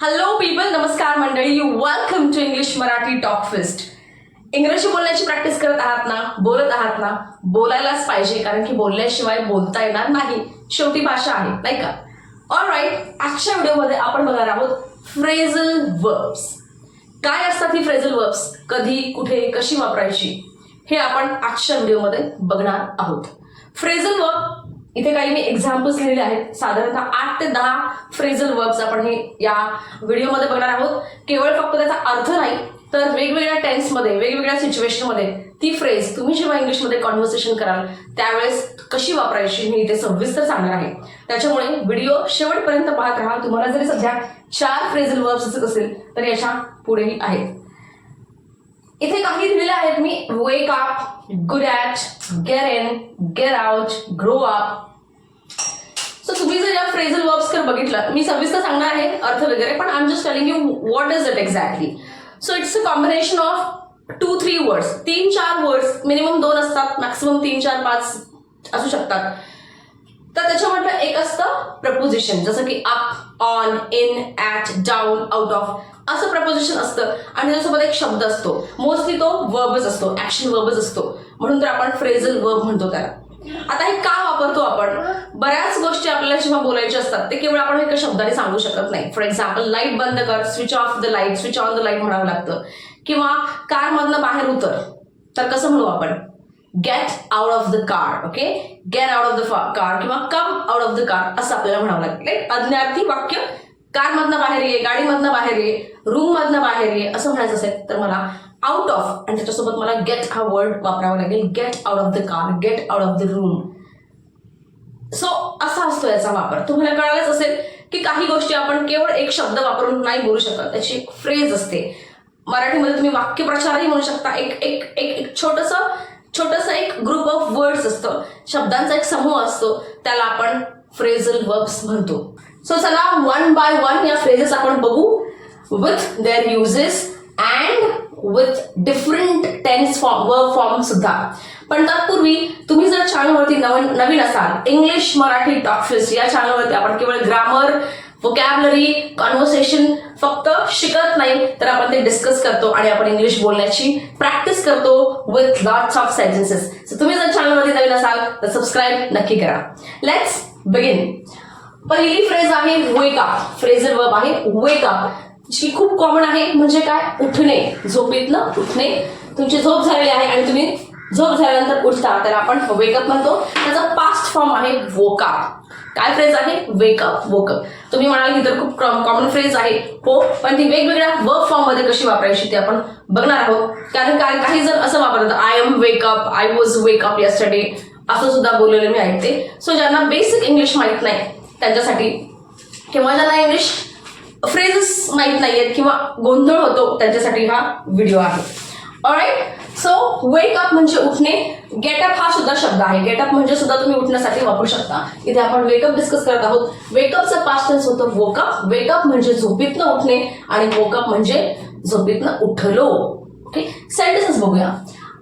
Hello people नमस्कार मंडळी welcome to English Marathi talk first इंग्रजी बोलण्याची प्रॅक्टिस करत आहात ना? बोलत आहात ना? बोलायलाच पाहिजे कारण की बोलल्याशिवाय बोलता येणार नाही. शेवटी भाषा आहे नाही का? ऑल राईट आजच्या व्हिडिओमध्ये आपण बघणार आहोत फ्रेझल वर्ब्स काय असतात ही फ्रेझल वर्ब्स कधी कुठे कशी वापरायची? हे आपण आजच्या व्हिडिओमध्ये बघणार आहोत. फ्रेझल वर्ब इथे काही मी एक्झाम्पल्स लिहिले आहेत. साधारणतः आठ ते दहा फ्रेझल वर्ब्स आपण हे या व्हिडिओमध्ये बघणार आहोत. केवळ फक्त त्याचा अर्थ नाही तर वेगवेगळ्या टेन्समध्ये वेगवेगळ्या सिच्युएशनमध्ये ती फ्रेज तुम्ही जेव्हा इंग्लिशमध्ये कॉन्व्हर्सेशन कराल त्यावेळेस कशी वापरायची मी इथे सविस्तर सांगणार आहे. त्याच्यामुळे व्हिडिओ शेवटपर्यंत पाहत राहा. तुम्हाला जरी सध्या चार फ्रेझल वर्ब्स असत असेल तर याच्या पुढेही आहेत. इथे काही दिलेले आहेत मी. Wake up good at get in get out grow up so तुम्ही जर या फ्रेझल वर्ब्स कर बघितलं मी सविस्तर सांगणार आहे अर्थ वगैरे पण I am just telling you what is it exactly so it's a combination of two three words तीन चार वर्ड्स मिनिमम दोन असतात मॅक्सिमम तीन चार पाच असू शकतात. तर त्याच्यामधलं एक असतं प्रपोजिशन जसं की up on in at down out off असं प्रपोजिशन असतं. आणि त्याच्यासोबत एक शब्द असतो. मोस्टली तो वर्बच असतो ऍक्शन वर्बच असतो. म्हणून तर आपण फ्रेझल वर्ब म्हणतो त्याला. आता हे का वापरतो आपण? बऱ्याच गोष्टी आपल्याला जेव्हा बोलायच्या असतात ते केवळ आपण एका शब्दाने सांगू शकत नाही. फॉर एक्झाम्पल लाइट बंद कर switch off the light switch on the light म्हणावं लागतं. किंवा कारमधनं बाहेर उतर तर कसं म्हणू आपण? Get out of the car okay get out of the car किंवा come out of the car असं आपल्याला म्हणावं लागतं अज्ञार्थी वाक्य कारमधनं बाहेर ये गाडीमधनं बाहेर ये रूम मधनं बाहेर ये असं म्हणायचं असेल तर मला आउट ऑफ आणि त्याच्यासोबत मला गेट हा वर्ड वापरावा लागेल. Get out of the car get out of the room so असा असतो याचा वापर. तुम्हाला कळालंच असेल की काही गोष्टी आपण केवळ एक शब्द वापरून नाही बोलू शकत. त्याची एक फ्रेज असते. मराठीमध्ये तुम्ही वाक्यप्रचारही म्हणू शकता. एक एक एक एक छोटस छोटस एक ग्रुप ऑफ वर्ड्स असतं. शब्दांचा एक समूह असतो. त्याला आपण फ्रेझल वर्ब्स म्हणतो. सो चला वन बाय वन या फ्रेजेस आपण बघू. With their uses and with different tense form verb form सुद्धा. पण तत्पूर्वी तुम्ही जर चॅनलवरती नवीन नवीन असाल इंग्लिश मराठी टॉक या चॅनलवरती आपण केवळ ग्रामर वोकॅबलरी कॉन्व्हर्सेशन फक्त शिकत नाही तर आपण ते डिस्कस करतो आणि आपण इंग्लिश बोलण्याची प्रॅक्टिस करतो with lots of sentences so तुम्ही जर चॅनलवरती नवीन असाल तर सबस्क्राईब नक्की करा. लेट्स बिगिन पहिली फ्रेज आहे वेक अप फ्रेजर वर्ब आहे वेक अप जी खूप कॉमन आहे म्हणजे काय? उठणे. झोपेतनं उठणे. तुमची झोप झालेली आहे आणि तुम्ही झोप झाल्यानंतर उठता. त्याला आपण वेकअप म्हणतो. त्याचा पास्ट फॉर्म आहे वोकअप काय फ्रेज आहे? वेकअप वोकअप तुम्ही म्हणाल की तर खूप कॉमन फ्रेज आहे. हो पण ती वेगवेगळ्या वर्क फॉर्ममध्ये कशी वापरायची ते आपण बघणार आहोत. कारण काय काही जर असं वापरतात I am wake up I was wake up yesterday असं सुद्धा बोललेलं मी ऐकते. सो ज्यांना बेसिक इंग्लिश माहीत नाही त्यांच्यासाठी किंवा ज्यांना इंग्लिश फ्रेजेस माहीत नाहीयेत किंवा गोंधळ होतो त्यांच्यासाठी हा व्हिडिओ आहे. ऑलराईट सो वेकअप म्हणजे उठणे. गेटअप हा सुद्धा शब्द आहे. गेटअप म्हणजे सुद्धा तुम्ही उठण्यासाठी वापरू शकता. इथे आपण वेकअप डिस्कस करत आहोत. वेकअपचं पास्ट टेन्स होतं वोकअप वेकअप म्हणजे झोपेतनं उठणे आणि वोकअप म्हणजे झोपेतनं उठलो. ओके सेंटेन्सेस बघूया.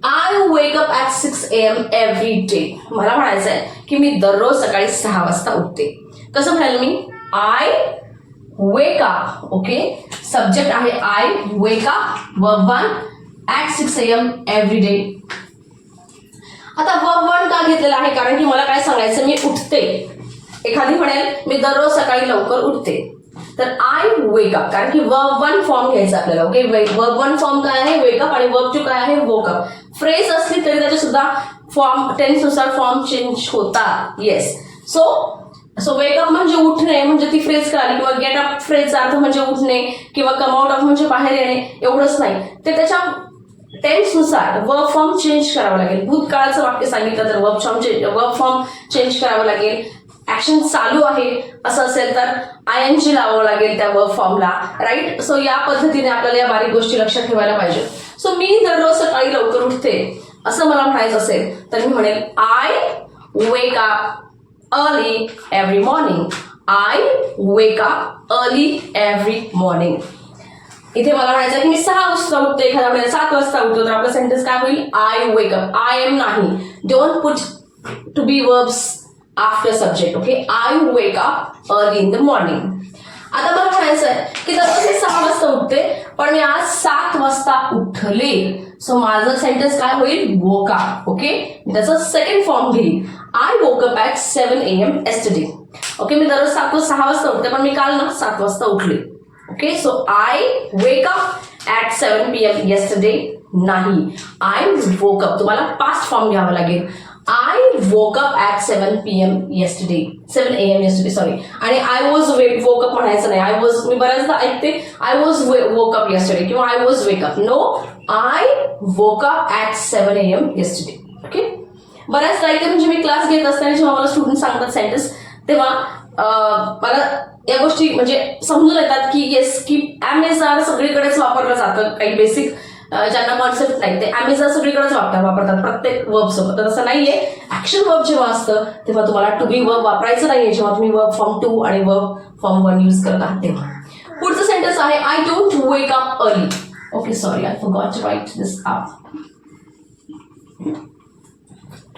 I wake up at six A M every day मला म्हणायचं आहे की मी दररोज सकाळी सहा वाजता उठते. कसं म्हणाल मी? I wake up okay subject आहे I wake up verb one at six AM every day आता वर्ब वन का घेतलेला आहे? कारण की मला काय सांगायचं मी उठते. एखादी म्हणेल मी दररोज सकाळी लवकर उठते. तर आय वेकअप कारण की वर्ब वन फॉर्म घ्यायचा आपल्याला ओके वर्ब वन फॉर्म काय आहे? वेकअप आणि वर्ब टू काय आहे? वोकअप फ्रेज असली तरी त्याचे सुद्धा फॉर्म टेन्सनुसार फॉर्म चेंज होतात yes so so wake up म्हणजे उठणे म्हणजे ती फ्रेज करावी किंवा गेट अप फ्रेजचा अर्थ म्हणजे उठणे किंवा कम आउट ऑफ म्हणजे बाहेर येणे एवढंच नाही. ते त्याच्या टेन्सनुसार वर्क फॉर्म चेंज करावं लागेल. भूतकाळाचं वाक्य सांगितलं तर verb form verb form change करावं लागेल. ऍक्शन चालू आहे असं असेल तर आय एन जी लावावं लागेल त्या वर्क फॉर्मला राईट सो या पद्धतीने आपल्याला या बारीक गोष्टी लक्षात ठेवायला पाहिजे. सो मी दररोज सकाळी लवकर उठते असं मला म्हणायचं असेल तर मी म्हणेल I wake up early every morning I wake up early every morning इथे मला म्हणायचं की मी सहा वाजता उठते एखाद्या वेळेला सात वाजता उठतो तर आपलं सेंटेन्स काय होईल? I wake up I am नाही. Don't put to be verbs after subject okay I wake up early in the morning आता मला म्हणायचं आहे की जसं ते सहा वाजता उठते पण मी आज सात वाजता उठले. सो माझं सेंटेन्स काय होईल? वोका ओके त्याचं सेकंड फॉर्म घेईल. I woke up at seven A M yesterday okay मी दररोज सात सहा वाजता उठते पण मी काल ना सात वाजता उठले. Okay so I wake up at seven P M yesterday नाही. आय वोकअप तुम्हाला पास्ट फॉर्म घ्यावा लागेल. I woke up up seven P M yesterday seven a.m. yesterday, sorry. Sorry आणि I was woke woke up म्हणायचं नाही I was मी बऱ्याचदा ऐकते आय वॉज up yesterday किंवा I was wake up no I woke up seven A M yesterday. Okay बऱ्याचदा ऐकते म्हणजे मी क्लास घेत असताना जेव्हा मला स्टुडंट सांगतात सेंटेन्स तेव्हा मला या गोष्टी म्हणजे समजून येतात की येस की ॲमेझॉन सगळीकडेच वापरलं जातं काही बेसिक ज्यांना कॉन्सेप्ट नाही ते ॲमेझॉन सगळीकडेच वापर वापरतात प्रत्येक वर्ब सोबत. तर तसं नाहीये. ऍक्शन वर्ब जेव्हा असतं तेव्हा तुम्हाला टू बी वर्ब वापरायचं नाहीये. जेव्हा तुम्ही वर्ब फॉर्म टू आणि वर्ब फॉर्म वन यूज करत आहात तेव्हा. पुढचं सेंटेन्स आहे I don't wake up early okay sorry I फो टू राईट दिस अप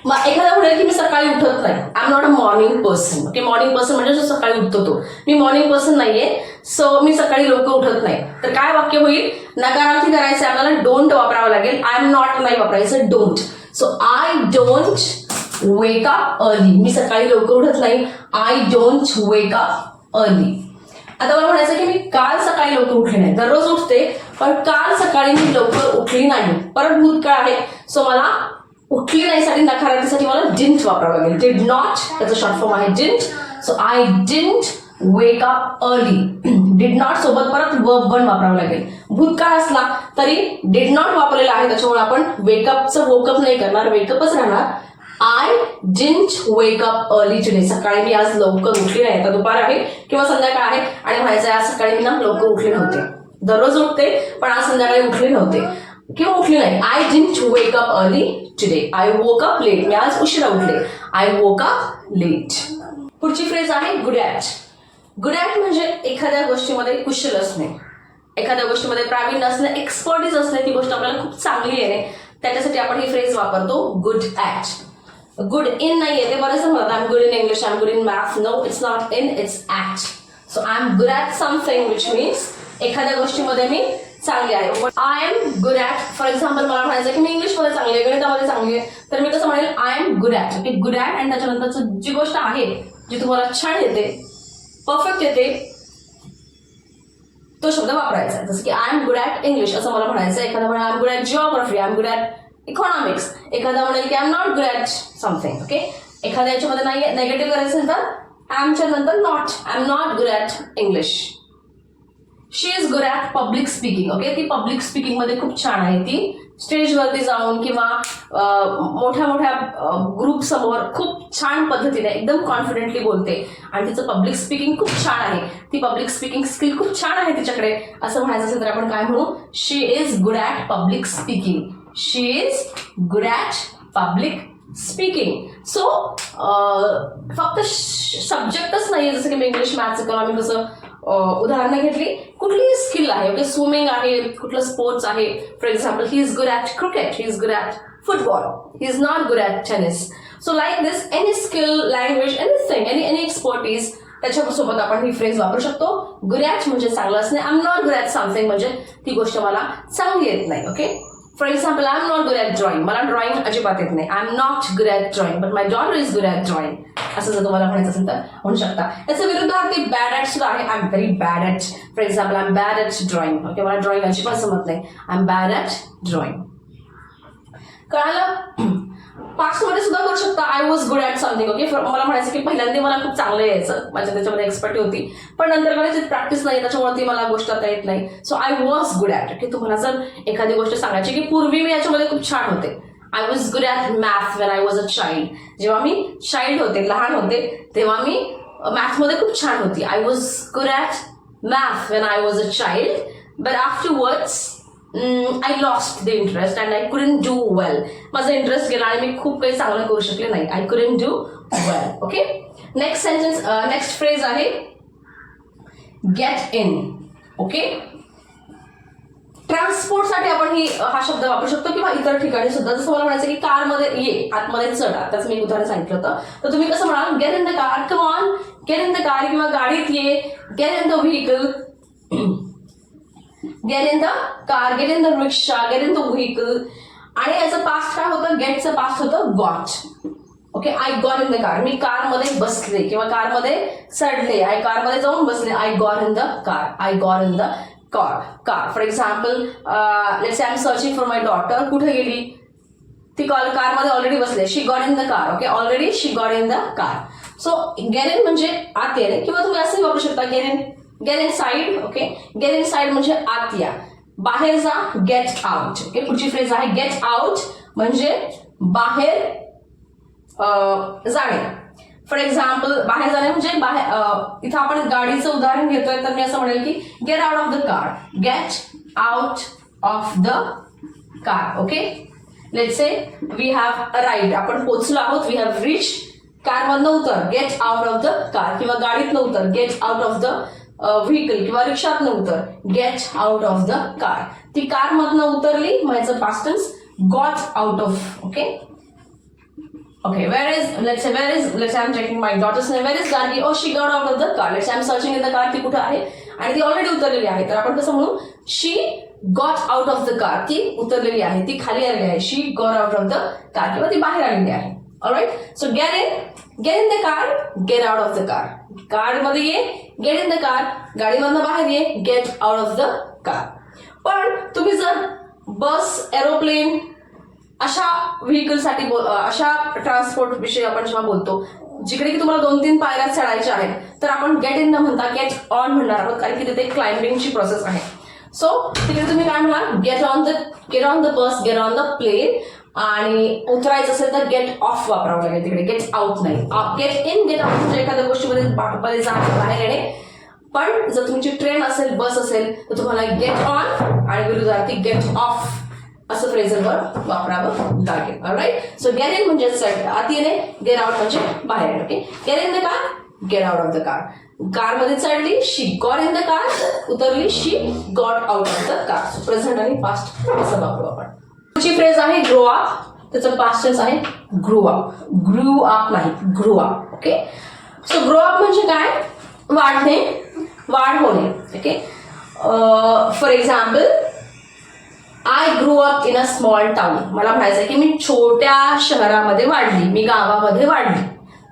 मग एखादा म्हणेल की मी सकाळी उठत नाही. I am not a morning person okay morning person म्हणजे जो सकाळी उठतो तो. मी मॉर्निंग पर्सन नाहीये. सो मी सकाळी लवकर उठत नाही. तर काय वाक्य होईल? नकारार्थी करायचं आहे डोंट वापरावं लागेल. आय एम नॉट नाही वापरायचं. Don't so I don't wake up early मी सकाळी लवकर उठत नाही. I don't wake up early आता मला म्हणायचं की मी काल सकाळी लवकर उठले नाही. दररोज उठते पण काल सकाळी मी लवकर उठली नाही. परत भूतकाळ आहे. सो मला उठली नाहीसाठी नकारार्थीसाठी मला डिंट वापरावं लागेल. डिड नॉट त्याचं शॉर्ट फॉर्म आहे didn't so I didn't wake up early did not सोबत परत वर्ब वन वापरावं लागेल. भूतकाळ असला तरी डिड नॉट वापरलेला आहे. त्याच्यामुळे आपण वेकअपचं वोकअप नाही करणार. वेकअपच राहणार. आय जिंच वेक अप अर्ली टुडे सकाळी मी आज लवकर उठली नाही. आता दुपार आहे किंवा संध्याकाळ आहे आणि म्हणायचं आहे, आज सकाळी मी ना लवकर उठले नव्हते. दररोज उठते पण आज संध्याकाळी उठले नव्हते. किंवा उठली नाही. I जिंच wake up early today I woke up late मी आज उशिरा उठले. आय वोक अप लेट पुढची फ्रेज आहे गुड ॲट गुड ॲट म्हणजे एखाद्या गोष्टीमध्ये कुशल असणे. एखाद्या गोष्टीमध्ये प्रावीण्य असणे एक्सपर्टीज असणे ती गोष्ट आपल्याला खूप चांगली येणे त्याच्यासाठी आपण ही फ्रेज वापरतो गुड ॲट गुड इन नाही येते बरेच म्हणतात I am good in English I am good in math no it's not in it's at so I am good at something which means एखाद्या गोष्टीमध्ये मी चांगली आहे. I am good at for example मला म्हणायचं की मी इंग्लिशमध्ये चांगली आहे गणितामध्ये चांगली आहे तर मी कसं म्हणेल I am good at okay good at and त्याच्यानंतरचं जी गोष्ट आहे जी तुम्हाला छान येते परफेक्ट येते. तो शब्द वापरायचा. जसं की I am good at English असं मला म्हणायचं. एखादा म्हणा I am good at geography I am good at economics एखादा म्हणेल की I am not good at something okay एखाद्या याच्यामध्ये नाही नेगेटिव्ह करायचं असेल तर आयमच्या नंतर not I am not good at English she is good at public speaking okay ती पब्लिक स्पीकिंगमध्ये खूप छान आहे ती. स्टेजवरती जाऊन किंवा मोठ्या मोठ्या ग्रुप समोर खूप छान पद्धतीने एकदम कॉन्फिडेंटली बोलते. आणि तिचं पब्लिक स्पीकिंग खूप छान आहे. ती पब्लिक स्पीकिंग स्किल खूप छान आहे तिच्याकडे. असं म्हणायचं असेल तर आपण काय म्हणू? She is good at public speaking she is good at public speaking so फक्त सब्जेक्टच नाही जसं की मी इंग्लिश मॅथ्स इकॉनॉमी कसं उदाहरणं घेतली. कुठलीही स्किल आहे ओके स्विमिंग आहे कुठलं स्पोर्ट्स आहे. For example he is good at cricket he is good at football he is not good at tennis so like this any skill language anything any any expertise त्याच्यासोबत आपण ही phrase वापरू शकतो. गुरॅच म्हणजे चांगलं असणे. I am not good at something म्हणजे ती गोष्ट मला चांगली येत नाही okay for example I am not good at drawing मला ड्रॉइंग अजिबात येत नाही. I am not good at drawing but my daughter is good at drawing असं जर तुम्हाला म्हणायचं असेल तर म्हणू शकता. याच्या ते बॅड ॲट सुद्धा आहे. I am very bad at for example I am bad at drawing okay मला ड्रॉइंग अजिबात समजत नाही. आय एम बॅड ॲट ड्रॉइंग कळालं? पास्टमध्ये सुद्धा करू शकता. I was good at something okay मला म्हणायचं की पहिल्यांदा मला खूप चांगलं यायचं. माझ्या त्याच्यामध्ये एक्सपर्ट होती. पण नंतर कदाचित प्रॅक्टिस नाही त्याच्यामुळे ती मला गोष्ट आता येत नाही. So I was good at की तुम्हाला जर एखादी गोष्ट सांगायची की पूर्वी मी याच्यामध्ये खूप छान होते. I was good at math when I was a child जेव्हा मी चाइल्ड होते लहान होते तेव्हा मी मॅथमध्ये खूप छान होती. I was good at math when I was a child but afterwards I lost the interest and I couldn't do well माझा इंटरेस्ट गेला आणि मी खूप काही चांगलं करू शकले नाही. I couldn't do well okay next sentence next phrase आहे गेट इन ओके ट्रान्सपोर्टसाठी आपण ही uh, हा शब्द वापरू शकतो किंवा इतर ठिकाणी सुद्धा. जसं मला म्हणायचं की कारमध्ये ये आतमध्ये चढ. आताच मी उदाहरण सांगितलं होतं. तर तुम्ही कसं म्हणाल? Get in the car come on get in the car किंवा गाडीत ये. Get in the vehicle get in the car get in the rickshaw get in the vehicle. आणि याचं पास्ट काय होतं? गेटचं पास्ट होतं got okay I got in the car मी कारमध्ये बसले किंवा कारमध्ये चढले. आय कारमध्ये जाऊन बसले. I got in the car I got in the car car for example let's I am searching for my daughter कुठे गेली? ती कॉल कारमध्ये ऑलरेडी बसले. She got in the car okay already she got in the car so get म्हणजे आत येणे किंवा तुम्ही असंही वापरू शकता. Get get inside okay get inside म्हणजे आत या. बाहेर जा गेट आउट ओके पुढची फ्रेज आहे गेट आउट म्हणजे बाहेर जाणे. फॉर एक्झाम्पल बाहेर जाणे म्हणजे बाहेर इथं आपण गाडीचं उदाहरण घेतोय तर मी असं म्हणेल की get out of the car get out of the car okay let say we have ride आपण पोहोचलो आहोत वी हॅव रिच कारमधनं उतर. Get out of the car किंवा गाडीतनं उतर. Get out of the vehicle किंवा रिक्षातनं उतर. Get out of the car ती कार मधनं उतरली माझं past tense got out of okay Okay, where is let's say where is let's say I'm checking my daughter's name. Where is Gargi? Oh, she got out of the car. Let's say I'm searching in the car. ती कुठं आहे? आणि ती already उतरलेली आहे. तर आपण कसं म्हणू? She got out of the car ती उतरलेली आहे. ती खाली आलेली आहे. She got out of the car किंवा ती बाहेर आलेली आहे. Alright so get in get in the car get out of the car कारमध्ये ये गेट इन द कार गाडीमधनं बाहेर ये get out of the car पण तुम्ही जर बस एरोप्लेन अशा व्हेकलसाठी बोल अशा ट्रान्सपोर्ट विषयी आपण जेव्हा बोलतो जिकडे की तुम्हाला दोन तीन पायऱ्या चढायच्या आहेत तर आपण गेट इन न म्हणता गेट ऑन म्हणणार आहोत कारण की तिथे क्लाइम्बिंगची प्रोसेस आहे. सो तिकडे तुम्ही काय म्हणाल? Get on the get on the bus get on the plane आणि उतरायचं असेल तर गेट ऑफ वापरावं लागेल तिकडे. गेट आउट नाही. गेट इन गेट आउट म्हणजे एखाद्या गोष्टीमध्ये जाणं बाहेर येणे. पण जर तुमची ट्रेन असेल बस असेल तर तुम्हाला गेट ऑन आणि विरुद्धार्थी गेट ऑफ असं फ्रेझरवर वापरावं लागेल. राईट सो गेट इन म्हणजे आत येणे. गेट आउट म्हणजे बाहेर येणे. Okay get in the car get out of the car कारमध्ये चढली she got in the car उतरली she got out of the car present आणि पास्ट असं वापरू आपण. पुढची फ्रेज आहे? ग्रो अप त्याचं पास्टन्स आहे ग्रो अप ग्रू अप नाही grow up okay so grow up म्हणजे काय? वाढणे वाढ होणे. Okay for example I grow up in a small town मला म्हणायचं की मी छोट्या शहरामध्ये वाढली मी गावामध्ये वाढली.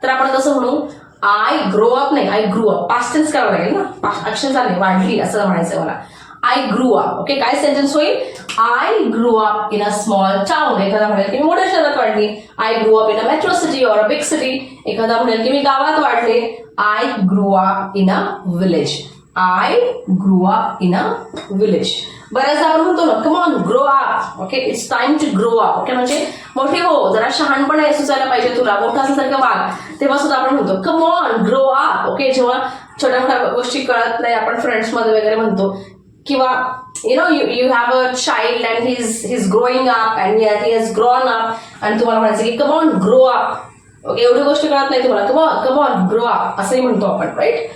तर आपण कसं म्हणू आय ग्रो अप नाही I grow up past tense करावं लागेल ना? अक्षर झाले वाढली असं म्हणायचं मला. आय ग्रू अप ओके काय सेंटेन्स होईल? I grow up in a small town एखादा म्हणेल की मी मोठ्या शहरात वाढली. I grow up in a metro city or a big city एखादा म्हणेल की मी गावात वाढले. I grow up in a village I grow up in a village बऱ्याचदा आपण म्हणतो ना come on grow up okay it's time to grow up okay म्हणजे मोठे हो जरा शहाणपणा सुचायला पाहिजे तुला. मोठा असल्यासारखं वाघ तेव्हा सुद्धा आपण म्हणतो कमॉन ग्रो अप ओके जेव्हा छोट्या मोठ्या गोष्टी कळत नाही आपण फ्रेंड्समध्ये वगैरे म्हणतो किंवा you know you you have a child and he's he's growing up and he has grown up आणि तुम्हाला म्हणायचं की कमॉन ग्रो अप ओके एवढी गोष्ट कळत नाही तुम्हाला. कमॉन कमॉन ग्रो अप असंही म्हणतो आपण राईट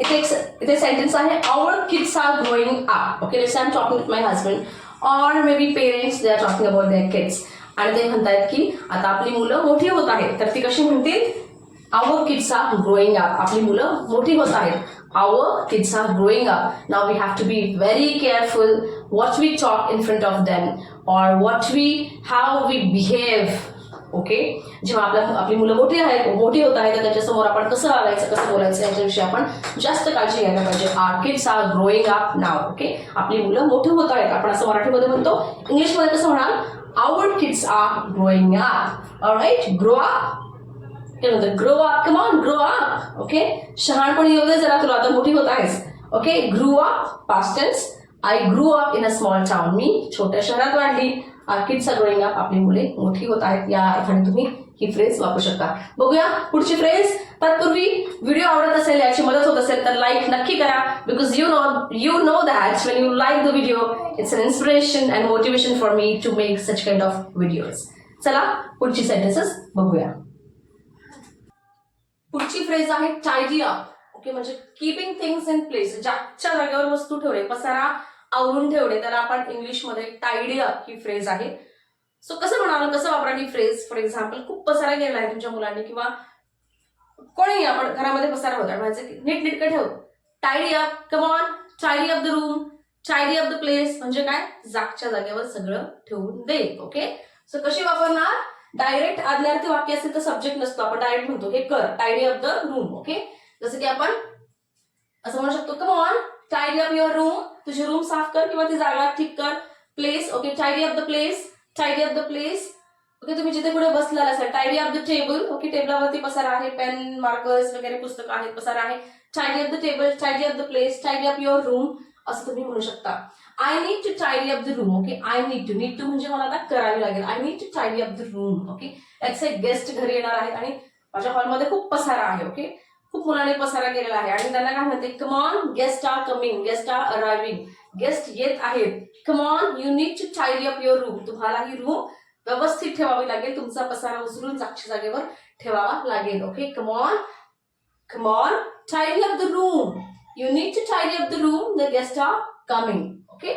इथे इथे सेंटेन्स आहे our kids are growing up okay let's I am talking with my husband or maybe parents they are talking about their kids आणि ते म्हणतायत की आता आपली मुलं मोठी होत आहेत. तर ती कशी म्हणतील? Our kids are growing up आपली मुलं मोठी होत आहेत. Our kids are growing up now we have to be very careful what we talk in front of them or what we how we behave okay जेव्हा आपल्या आपली मुलं मोठी आहेत मोठी होत आहेत तर त्याच्यासमोर आपण कसं वागायचं कसं बोलायचं याच्याविषयी आपण जास्त काळजी घ्यायला पाहिजे. Our kids are growing up now okay आपली मुलं मोठी होत आहेत. आपण असं मराठीमध्ये म्हणतो इंग्लिशमध्ये कसं म्हणाल? Our kids are growing up right grow up ते म्हणतात grow up come on grow up okay शहाणपणे येऊ दे जरा तुला आता मोठी होत आहेस okay grew up past tense I grew up in a small town मी छोट्या शहरात वाढली. किड्स आर ग्रोईंग अप आपली मुले मोठी होत आहेत. या अर्थाने तुम्ही ही फ्रेज वापरू शकता. बघूया पुढची फ्रेज तत्पूर्वी व्हिडिओ आवडत असेल याची मदत होत असेल तर लाईक नक्की करा. Because you know you know that when you like the video it's an inspiration and motivation for me to make such kind of videos चला पुढची सेंटेन्सेस बघूया. पुढची फ्रेज आहे टायडी अप ओके म्हणजे किपिंग थिंग्स इन प्लेस ज्याच्या जागेवर वस्तू ठेवणे पसारा आवरून ठेवणे त्याला आपण इंग्लिशमध्ये टायडी अप ही फ्रेज आहे. सो कसं म्हणावं कसं वापरा ही फ्रेज फॉर एक्झाम्पल खूप पसारा गेला आहे तुमच्या मुलांनी किंवा कोणीही आपण घरामध्ये पसारा होता म्हणजे नीटनेटकं नीट ठेव. Tidy up come on tidy up the room tidy off the place म्हणजे काय? जागच्या जागेवर सगळं ठेवून दे ओके सो कशी वापरणार? डायरेक्ट आदल्यार्थी वाक्य असेल तर सब्जेक्ट नसतो. आपण डायरेक्ट म्हणतो. हे कर. Tidy off the room okay जसं की आपण असं म्हणू शकतो. Come on tidy up your room तुझी रूम साफ कर किंवा ती जागा ठीक कर. Place okay tidy up the place tidy up the place okay तुम्ही जिथे पुढे बसलेला असाल. Tidy up the table okay टेबलावरती पसार आहे. पेन मार्कर्स वगैरे पुस्तकं आहेत पसार आहे. Tidy up the table tidy up the place tidy up your room असं तुम्ही म्हणू शकता. I need to tidy up the room okay I need to need to म्हणजे मला आता करावी लागेल. I need to tidy up the room okay याचे गेस्ट घरी येणार आहेत आणि माझ्या हॉलमध्ये खूप पसारा आहे ओके खूप मुलांनी पसारा केलेला आहे. आणि त्यांना काय म्हणते come on guest are coming guest are arriving guest येत आहेत. Come on you need to tidy up your room तुम्हाला ही रूम व्यवस्थित ठेवावी लागेल. तुमचा पसारा उचलून जागच्या जागेवर ठेवावा लागेल okay come on come on tidy up the room you need to tidy up the room the guest are coming okay?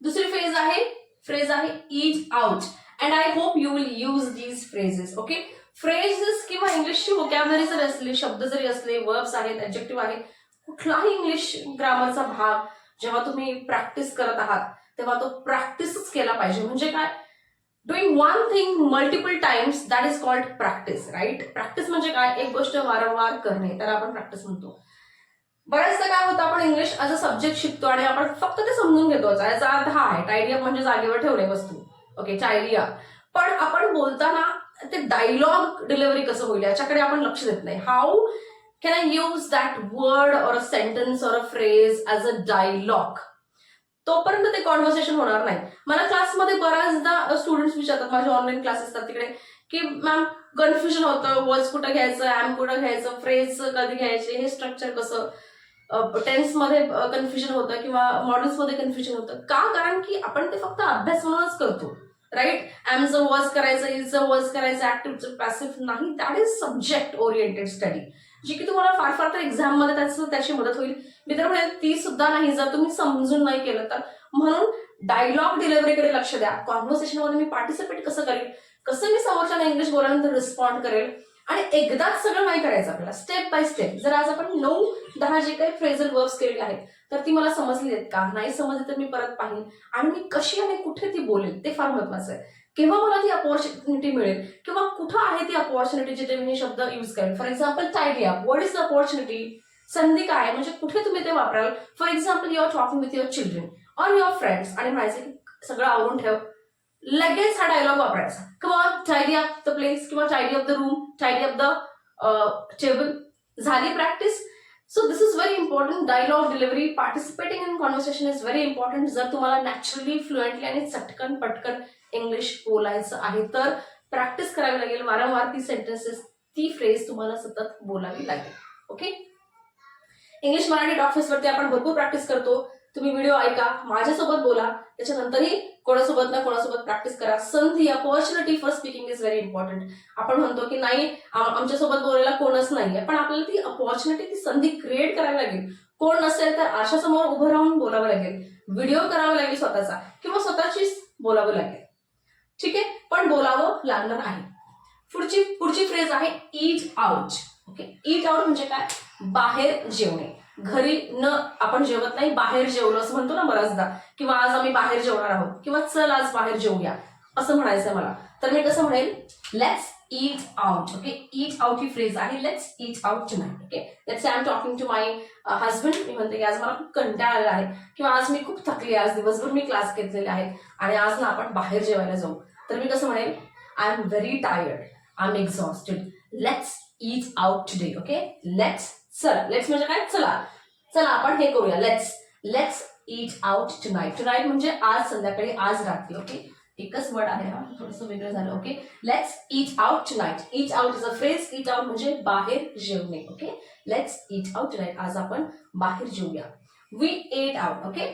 दुसरी फ्रेज आहे फ्रेज आहे is out and I hope you will use these phrases okay phrases किंवा इंग्लिशची vocabulary जरी असले शब्द जरी असले वर्ब्स आहेत ऍब्जेक्टिव्ह आहेत कुठलाही इंग्लिश ग्रामरचा भाग जेव्हा तुम्ही प्रॅक्टिस करत आहात तेव्हा तो प्रॅक्टिसच केला पाहिजे. म्हणजे काय? Doing one thing multiple times that is called practice right practice म्हणजे काय? एक गोष्ट वारंवार करणे त्याला आपण प्रॅक्टिस म्हणतो. बऱ्याचदा काय होतं आपण इंग्लिश ॲज अ सब्जेक्ट शिकतो आणि आपण फक्त ते समजून घेतो. याचा अर्थ हा आहे टायरिया म्हणजे जागेवर ठेवणे वस्तू. ओके चायरिया पण आपण बोलताना ते डायलॉग डिलिव्हरी कसं होईल याच्याकडे आपण लक्ष देत नाही. How can I use that word or a sentence or a phrase as a dialogue तोपर्यंत ते कॉन्व्हर्सेशन होणार नाही. मला क्लासमध्ये बऱ्याचदा स्टुडंट्स विचारतात माझे ऑनलाईन क्लासेस असतात तिकडे की मॅम कन्फ्युजन होतं. वर्ड्स कुठं घ्यायचं? ॲम कुठं घ्यायचं? फ्रेज कधी घ्यायचे? हे स्ट्रक्चर कसं? टेन्समध्ये कन्फ्युजन होतं किंवा मॉडेल्समध्ये कन्फ्युजन होतं. का? कारण की आपण ते फक्त अभ्यास म्हणूनच करतो. राईट ॲमचं वर्स करायचं इजचं वर्स करायचं ऍक्टिव्हचं पॅसिव्ह नाही that is subject oriented study जी की तुम्हाला फार फार तर एक्झाममध्ये त्याचं त्याची मदत होईल. मी तर ती सुद्धा नाही. जर तुम्ही समजून नाही केलं तर. म्हणून डायलॉग डिलिव्हरीकडे लक्ष द्या. कॉन्व्हर्सेशनमध्ये मी पार्टिसिपेट कसं करेल? कसं मी समोरच्याला इंग्लिश बोलल्यानंतर रिस्पॉन्ड करेल? आणि एकदाच सगळं नाही करायचं आपल्याला. स्टेप बाय स्टेप जर आज आपण नऊ दहा जे काही फ्रेझल वर्ब्स केलेले आहेत तर ती मला समजली आहेत का? नाही समजली तर मी परत पाहीन. आणि मी कशी आणि कुठे ती बोलेल ते फार महत्वाचं आहे. केव्हा मला ती अपॉर्च्युनिटी मिळेल? किंवा कुठं आहे ती अपॉर्च्युनिटी जिथे मी हे शब्द यूज करेल फॉर एक्झाम्पल टायडिया व्हॉट इज द अपॉर्च्युनिटी संधी काय आहे? म्हणजे कुठे तुम्ही ते वापराल? For example your talking with your children or your friends आणि म्हणायचे सगळं आवरून ठेव. लगेच हा डायलॉग वापरायचा. किंवा टायडी अप द प्लेस किंवा tidy up the room tidy up the table झाली practice so this is very important dialogue delivery participating in conversation is very important जर तुम्हाला नॅचरली फ्लुएंटली आणि चटकन पटकन इंग्लिश बोलायचं आहे तर प्रॅक्टिस करावी लागेल. वारंवार ती सेंटेन्सेस ती फ्रेज तुम्हाला सतत बोलावी लागेल. ओके इंग्लिश मराठी डॉक्टर्सवरती आपण भरपूर प्रॅक्टिस करतो. तुम्ही व्हिडिओ ऐका माझ्यासोबत बोला त्याच्यानंतरही कोणासोबत ना कोणासोबत प्रॅक्टिस करा. संधी opportunity for speaking is very important आपण म्हणतो की नाही आमच्यासोबत बोलायला कोणच नाहीये पण आपल्याला ती अपॉर्च्युनिटी ती संधी क्रिएट करावी लागेल. कोण नसेल तर आरशासमोर उभं राहून बोलावं लागेल. व्हिडिओ करावा लागेल स्वतःचा किंवा स्वतःचीच बोलावं लागेल. ठीक आहे? पण बोलावं लागणार आहे. पुढची पुढची फ्रेज आहे eat out okay eat out म्हणजे काय? बाहेर जेवणे. घरी न आपण जेवत नाही बाहेर जेवलो असं म्हणतो ना बऱ्याचदा किंवा आज आम्ही बाहेर जेवणार आहोत किंवा चल आज बाहेर जेवूया असं म्हणायचं मला. तर मी कसं म्हणेल let's eat out okay eat out he phrase आहे let's eat out tonight okay let's I am talking to my husband मी म्हणते की आज मला खूप कंटाळा आलेला आहे किंवा आज मी खूप थकली आहे आज दिवसभर मी क्लास घेतलेले आहेत आणि आज ना आपण बाहेर जेवायला जाऊ तर मी कसं म्हणेल I am very tired I am exhausted let's eat out today okay let's चला लेट्स म्हणजे काय? चला. चला आपण हे करूया. Let's let's eat out tonight tonight म्हणजे आज संध्याकाळी आज रात्री ओके एकच वर्ड आहे हा. थोडंसं वेगळं झालं okay let's eat out tonight eat out is a phrase eat out म्हणजे बाहेर जेवणे okay let's eat out tonight आज आपण बाहेर जेवूया. वी एट आउट ओके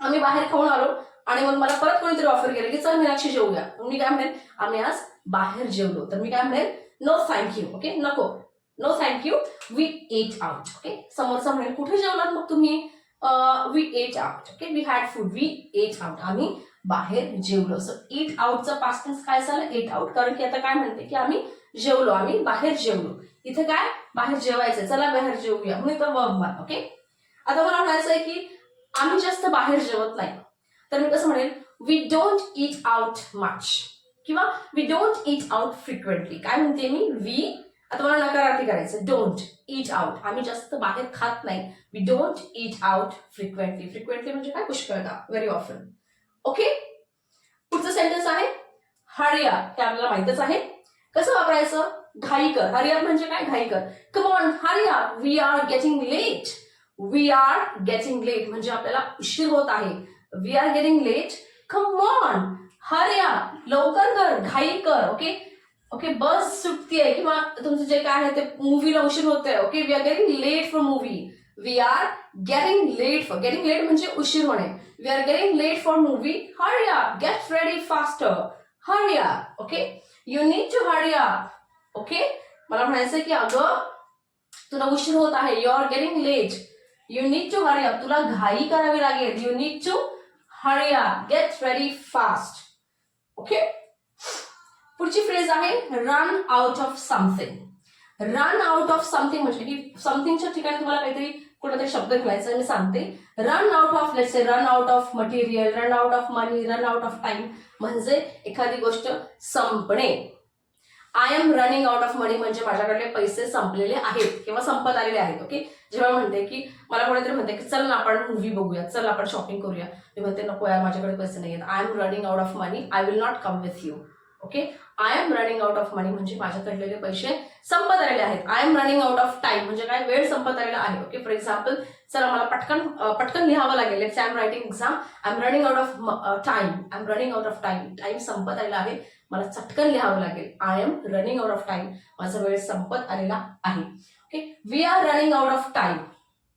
आम्ही बाहेर खाऊन आलो आणि मग मला परत कोणीतरी ऑफर केलं की चल मीनाक्षी जेवूया. मी काय म्हणेन? आम्ही आज बाहेर जेवलो. तर मी काय म्हणेन? नो थँक्यू ओके नको. No thank you we ate out okay समोरचा म्हणेल कुठे जेवलात मग तुम्ही? We ate out okay we had food we ate out आम्ही बाहेर जेवलो. सो एट आउटचं पास्ट टेन्स काय झालं? एट आउट कारण की आता काय म्हणते की आम्ही जेवलो आम्ही बाहेर जेवलो. इथे काय? बाहेर जेवायचं चला बाहेर जेवूया. म्हणून इथं वर्ब वन ओके आता मला म्हणायचं आहे की आम्ही जास्त बाहेर जेवत नाही. तर मी कसं म्हणेल we don't eat out much किंवा we don't eat out frequently काय म्हणते मी? वी आता मला नकारार्थी करायचं डोंट ईट आउट आम्ही जास्त बाहेर खात नाही. We don't eat out frequently frequently म्हणजे काय? पुष्कळदा. व्हेरी ऑफन ओके पुढचं सेंटेन्स आहे. हरिया हे आपल्याला माहितच आहे. कसं वापरायचं? घाई कर हरिया म्हणजे काय? घाई कर come on hurry up we are getting late we are getting late म्हणजे आपल्याला उशीर होत आहे. We are getting late come on hurry up लवकर कर. घाई कर ओके ओके बस सुटतीये किंवा तुमचं जे काय आहे ते मूवीला उशीर आहे okay we are getting late for movie we are getting late for getting late म्हणजे उशीर होणे. We are getting late for movie hurry up get ready faster hurry up okay you need to hurry up okay मला म्हणायचं की अगं तुला उशीर होत आहे. You are getting late you need to hurry up तुला घाई करावी लागेल. You need to hurry up get ready fast okay पुढची फ्रेज आहे run out of something run out of something म्हणजे की समथिंगच्या ठिकाणी तुम्हाला काहीतरी कुठेतरी शब्द घालायचा मी सांगते. Run out of let's say run out of material run out of money run out of time म्हणजे एखादी गोष्ट संपणे. I am running out of money म्हणजे माझ्याकडले पैसे संपलेले आहेत किंवा संपत आलेले आहेत ओके जेव्हा म्हणते की मला कोणीतरी म्हणते की चल ना आपण मूवी बघूया चल आपण शॉपिंग करूया. मी म्हणते नको यार माझ्याकडे पैसे नाही आहेत I am running out of money I will not come with you okay I am running out of money म्हणजे माझ्याकडलेले पैसे संपत आलेले आहेत. I am running out of time म्हणजे काय? वेळ संपत आलेला आहे. ओके फॉर एक्झाम्पल चला मला पटकन पटकन लिहावं लागेल. Let's I am writing exam I am running out of time I am running out of time time संपत आलेला आहे. मला चटकन लिहावं लागेल. I am running out of time माझा वेळ संपत आलेला आहे. Okay we are running out of time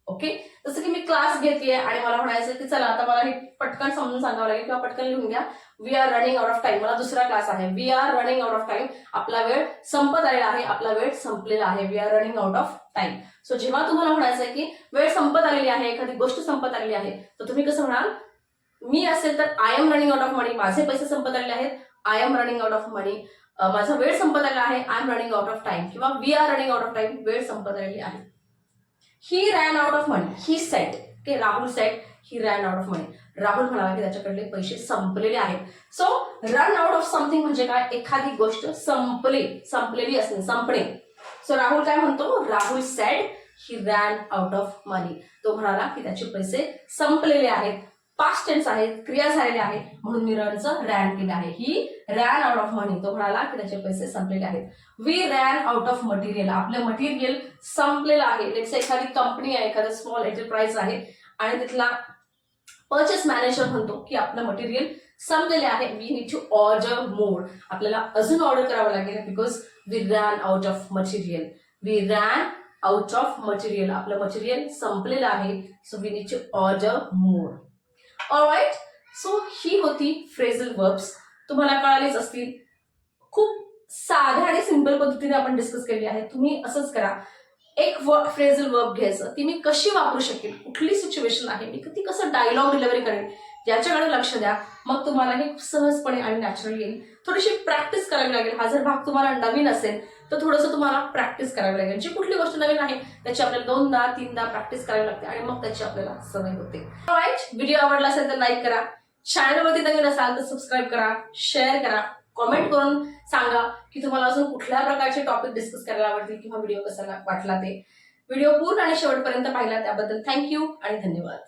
okay जसं की मी क्लास घेतलीये आणि मला म्हणायचं की चला आता मला हे पटकन समजून सांगावं लागेल किंवा पटकन लिहून घ्या. We are running out of time मला दुसरा क्लास आहे. We are running out of time आपला वेळ संपत आलेला आहे. आपला वेळ संपलेला आहे. We are running out of time so जेव्हा तुम्हाला म्हणायचं आहे की वेळ संपत आलेली आहे एखादी गोष्ट संपत आलेली आहे तर तुम्ही कसं म्हणाल? मी असेल तर I am running out of money माझे पैसे संपत आलेले आहेत. I am running out of money माझा वेळ संपत आलेला आहे. I am running out of time किंवा we are running out of time वेळ संपत आलेली आहे. He ran out of money he said okay Rahul said he ran out of money Rahul म्हणाला की त्याच्याकडले पैसे संपलेले आहेत. So run out of something म्हणजे काय? एखादी गोष्ट संपली संपलेली असणे संपणे. सो राहुल काय म्हणतो? Rahul said he ran out of money तो म्हणाला की त्याचे पैसे संपलेले आहेत. पास्ट टेन्स आहेत क्रिया झालेल्या आहेत. म्हणून मी रनचं रॅन केलं आहे. He ran out of money तो म्हणाला की त्याचे पैसे संपलेले आहेत. We ran out of material आपलं मटेरियल संपलेलं आहे. लेट्स एखादी कंपनी आहे एखादं स्मॉल एंटरप्राइज आहे. आणि तिथला परचेस मॅनेजर म्हणतो की आपलं मटेरियल संपलेले आहे. We need to order more आपल्याला अजून ऑर्डर करावं लागेल because we ran out of material we ran out of material आपलं मटेरियल संपलेलं आहे. So we need to order more alright so ही होती फ्रेझल वर्ब्स तुम्हाला कळालेच असतील. खूप साध्या आणि सिंपल पद्धतीने आपण डिस्कस केली आहे. तुम्ही असंच करा. एक फ्रेझल वर्ब घ्यायचं. ती मी कशी वापरू शकेल कुठली सिच्युएशन आहे? मी ती कसं डायलॉग डिलिव्हरी करेन? याच्याकडे लक्ष द्या. मग तुम्हाला हे सहजपणे आणि नॅचरल येईल. थोडीशी प्रॅक्टिस करावी लागेल. हा जर भाग तुम्हाला नवीन असेल तर थोडंसं तुम्हाला प्रॅक्टिस करावी लागेल. जी कुठली गोष्ट नवीन आहे त्याची आपल्याला दोनदा तीनदा प्रॅक्टिस करावी लागते आणि मग त्याची आपल्याला सवय होते. राईट व्हिडिओ आवडला असेल तर लाईक करा. चॅनलवरती नवीन असाल तर सबस्क्राईब करा शेअर करा. कॉमेंट करून सांगा की तुम्हाला अजून कुठल्या प्रकारचे टॉपिक डिस्कस करायला आवडतील किंवा व्हिडिओ कसा वाटला ते. व्हिडिओ पूर्ण आणि शेवटपर्यंत पाहिला त्याबद्दल थँक्यू आणि धन्यवाद.